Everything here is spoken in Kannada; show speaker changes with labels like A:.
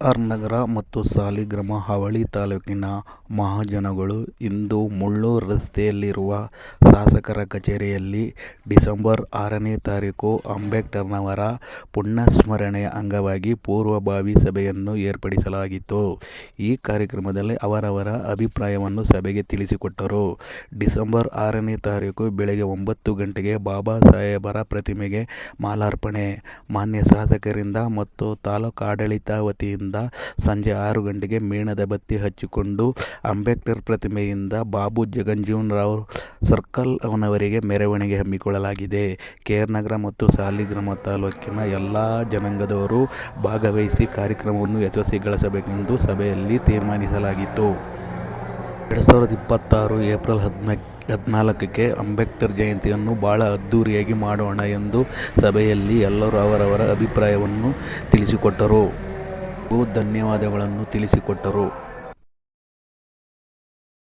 A: ಆರ್ ನಗರ ಮತ್ತು ಸಾಲಿಗ್ರಾಮ ಹಾವಳಿ ತಾಲೂಕಿನ ಮಹಾಜನಗಳು ಇಂದು ಮುಳ್ಳೂರು ರಸ್ತೆಯಲ್ಲಿರುವ ಶಾಸಕರ ಕಚೇರಿಯಲ್ಲಿ ಡಿಸೆಂಬರ್ ಆರನೇ ತಾರೀಕು ಅಂಬೇಡ್ಕರ್ನವರ ಪುಣ್ಯಸ್ಮರಣೆಯ ಅಂಗವಾಗಿ ಪೂರ್ವಭಾವಿ ಸಭೆಯನ್ನು ಏರ್ಪಡಿಸಲಾಗಿತ್ತು. ಈ ಕಾರ್ಯಕ್ರಮದಲ್ಲಿ ಅವರವರ ಅಭಿಪ್ರಾಯವನ್ನು ಸಭೆಗೆ ತಿಳಿಸಿಕೊಟ್ಟರು. ಡಿಸೆಂಬರ್ ಆರನೇ ತಾರೀಕು ಬೆಳಗ್ಗೆ ಒಂಬತ್ತು ಗಂಟೆಗೆ ಬಾಬಾ ಸಾಹೇಬರ ಪ್ರತಿಮೆಗೆ ಮಾಲಾರ್ಪಣೆ, ಮಾನ್ಯ ಶಾಸಕರಿಂದ ಮತ್ತು ತಾಲೂಕಾಡಳಿತ ವತಿಯಿಂದ ಸಂಜೆ ಆರು ಗಂಟೆಗೆ ಮೇಣದ ಬತ್ತಿ ಹಚ್ಚಿಕೊಂಡು ಅಂಬೇಡ್ಕರ್ ಪ್ರತಿಮೆಯಿಂದ ಬಾಬು ಜಗಜೀವನರಾಂ ಸರ್ಕಲ್ ಅವನವರಿಗೆ ಮೆರವಣಿಗೆ ಹಮ್ಮಿಕೊಳ್ಳಲಾಗಿದೆ. ಕೆ. ನಗರ ಮತ್ತು ಸಾಲಿಗ್ರಾಮ ತಾಲೂಕಿನ ಎಲ್ಲ ಜನಾಂಗದವರು ಭಾಗವಹಿಸಿ ಕಾರ್ಯಕ್ರಮವನ್ನು ಯಶಸ್ವಿಗೊಳಿಸಬೇಕೆಂದು ಸಭೆಯಲ್ಲಿ ತೀರ್ಮಾನಿಸಲಾಗಿತ್ತು. ಎರಡು ಸಾವಿರದ ಇಪ್ಪತ್ತಾರು ಏಪ್ರಿಲ್ ಹದಿನಾಲ್ಕಕ್ಕೆ ಅಂಬೇಡ್ಕರ್ ಜಯಂತಿಯನ್ನು ಬಹಳ ಅದ್ದೂರಿಯಾಗಿ ಮಾಡೋಣ ಎಂದು ಸಭೆಯಲ್ಲಿ ಎಲ್ಲರೂ ಅವರವರ ಅಭಿಪ್ರಾಯವನ್ನು ತಿಳಿಸಿಕೊಟ್ಟರು ಧನ್ಯವಾದಗಳನ್ನು ತಿಳಿಸಿಕೊಟ್ಟರು.